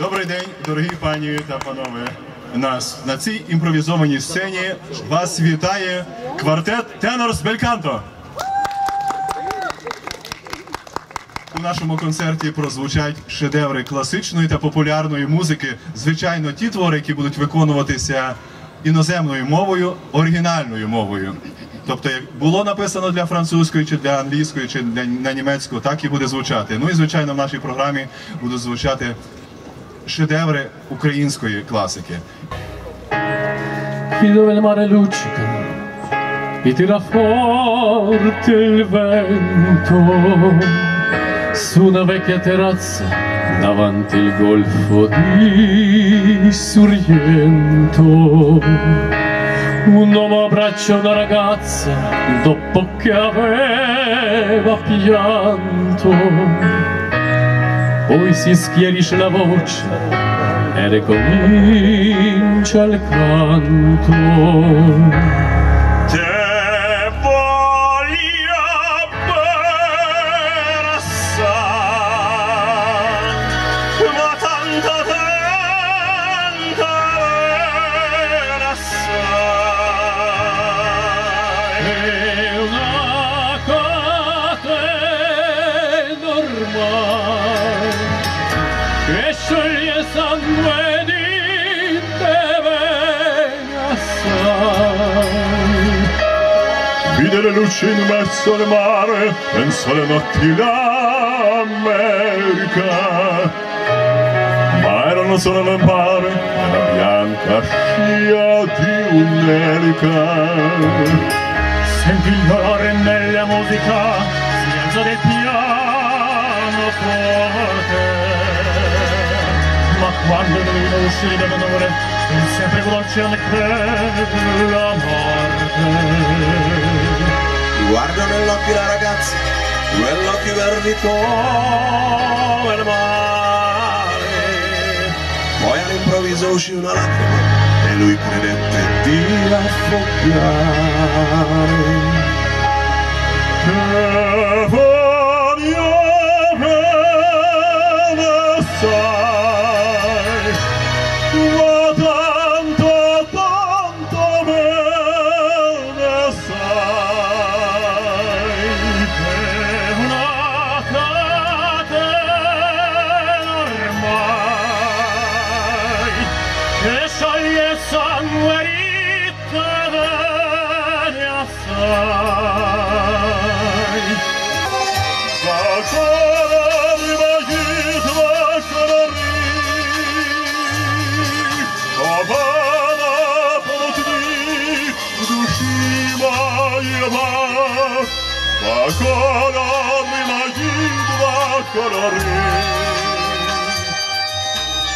Добрий день, дорогі пані та панове. Нас на цій імпровізованій сцені вас вітає квартет Тенорс Бельканто. У нашому концерті прозвучать шедеври класичної та популярної музики. Звичайно, ті твори, які будуть виконуватися іноземною мовою, оригінальною мовою. Тобто, як було написано для французької, чи для англійської, чи для на німецьку, так і буде звучати. Ну і звичайно, в нашій програмі будуть звучати шедеври української класики. qui dove il mare luccica e tira forte il vento su una vecchia terrazza davanti il golfo di Sorrento un uomo abbraccia una ragazza dopo che aveva pianto poi si schierisce la voce e ricomincia il canto. Le luci in mezzo al mare, penso alle notti d'America. Ma erano solo lampare e la bianca scia di un'elica. Senti il dolore nella musica, silenzio del pianoforte. Ma quando non uscì dall'onore, il sempre veloce anche la morte. Guardo nell'occhio la ragazza, quell'occhio verdi come il mare. Poi all'improvviso uscì una lacrima e lui credette di affoggiare. Te voglio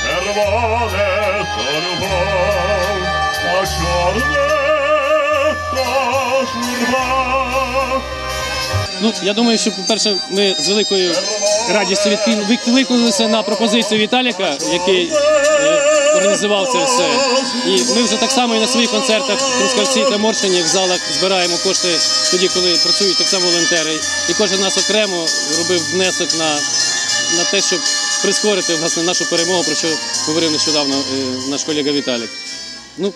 Czerwone torwą, a czarne ta żurba. Ну, я думаю, що, по-перше, ми з великою радістю відкликнулися на пропозицію Віталіка, який е, організував це все. І ми вже так само і на своїх концертах в Трускавці та Моршині в залах збираємо кошти тоді, коли працюють так само волонтери. І кожен нас окремо робив внесок на, на те, щоб прискорити власне нашу перемогу, про що говорив нещодавно е, наш колега Віталік. Ну,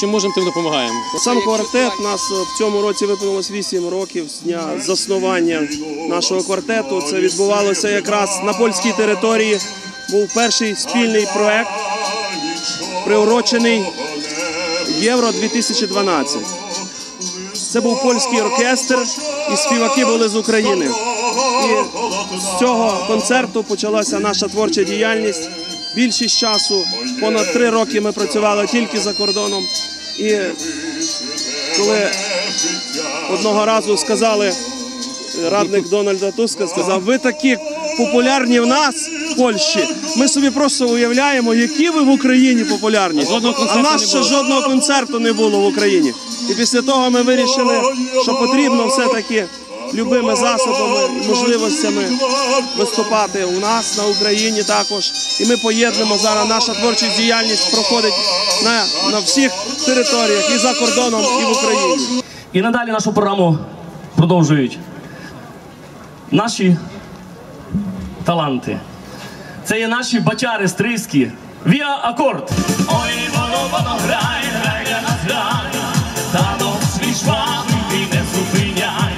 чим можемо, тим допомагаємо. Сам квартет нас в цьому році виповнилось 8 років з дня заснування нашого квартету. Це відбувалося якраз на польській території. Був перший спільний проект, приурочений Євро 2012. Це був польський оркестр, і співаки були з України. І з цього концерту почалася наша творча діяльність. Більшість часу, понад три роки ми працювали тільки за кордоном. І коли одного разу сказали, радник Дональда Туска сказав, ви такі популярні в нас, Польщі. Ми собі просто уявляємо, які ви в Україні популярні. А нас ще жодного концерту не було в Україні. І після того ми вирішили, що потрібно все-таки любими засобами можливостями виступати у нас на Україні також. І ми поєднуємо зараз. Наша творча діяльність проходить на, на всіх територіях і за кордоном, і в Україні. І надалі нашу програму продовжують наші таланти. Це є наші бачари стрийські. Віа акорд. Ой, воно, воно грає, грай для нас грає, танок свій швабрий ти не зупиняй,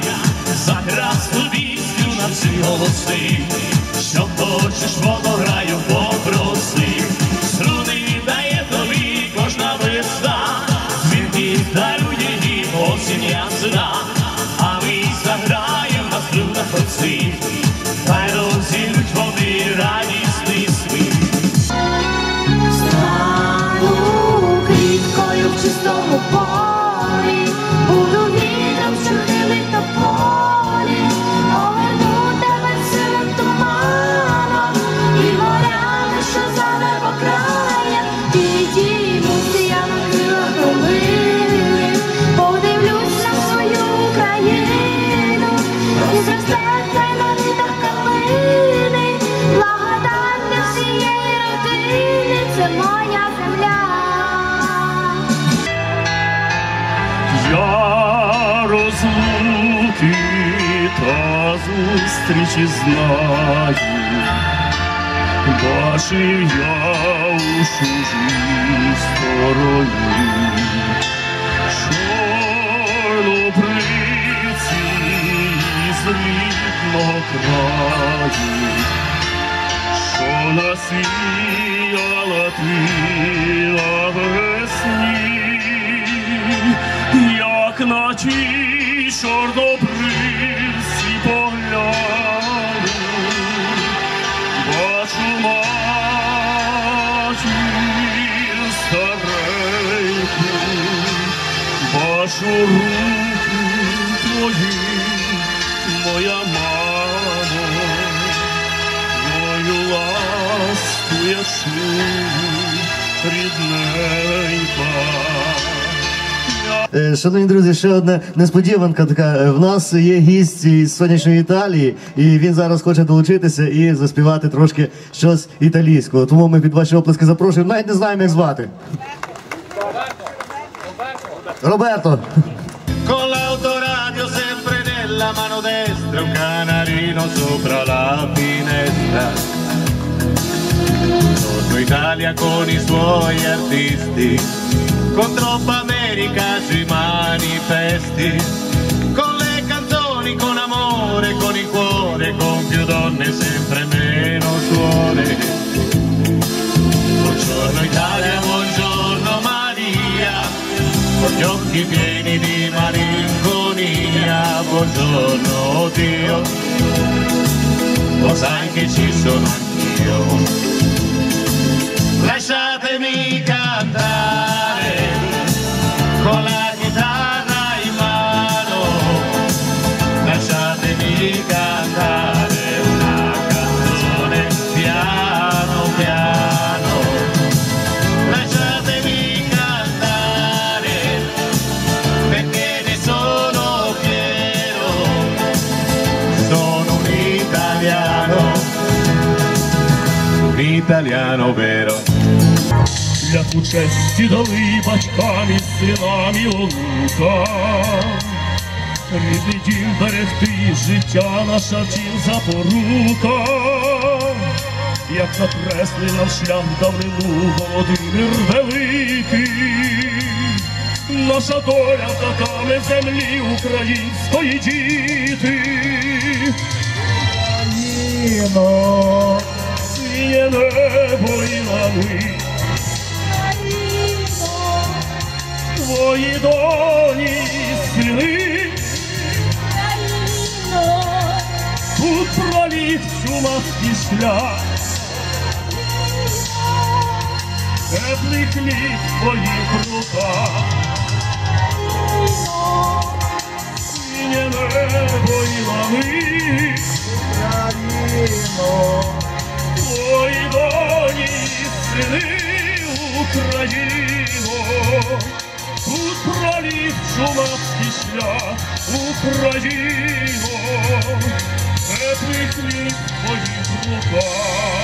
заграв студійську на всі голоси, що хочеш, воно попроси, Я розлуки та зустрічі знаю, бачив я у чужій стороні, чорнобриці з рідного краю, що насіяла ти навесні, як ті чорнобривці погляну, бачу матір стареньку, бачу руки твої, моя мамо, мою ласку я чую, рідненька. Е, Шановні друзі, ще одна несподіванка така. Е, В нас є гість із сонячної Італії, і він зараз хоче долучитися і заспівати трошки щось італійського. Тому ми під ваші оплески запрошуємо. Навіть не знаємо, як звати. Роберто. Con l'autoradio sempre nella mano destra, un canarino sopra la finestra. Torno Italia con i suoi artisti, con troppa America sui manifesti, con le canzoni, con amore, con il cuore, con più donne, sempre meno suore. Buongiorno Italia, buongiorno Maria, con gli occhi pieni di malinconia, buongiorno Dio, lo sai che ci sono anch'io. Lasciatemi Для честі дали батькам і синам і онукам. Рідний дім берегти, життя наша втім запорука. Як накреслив нам шлях давнину Володимир Великий. Наша доля така ми землі української діти. Україно, синє небо і лани. Твої доні сини тут проліг чумацький шлях. Теплий хліб твоїх руках. Синє небо і лани. Проліг чумацький шлях, Україно, теплий хліб твоїх руках.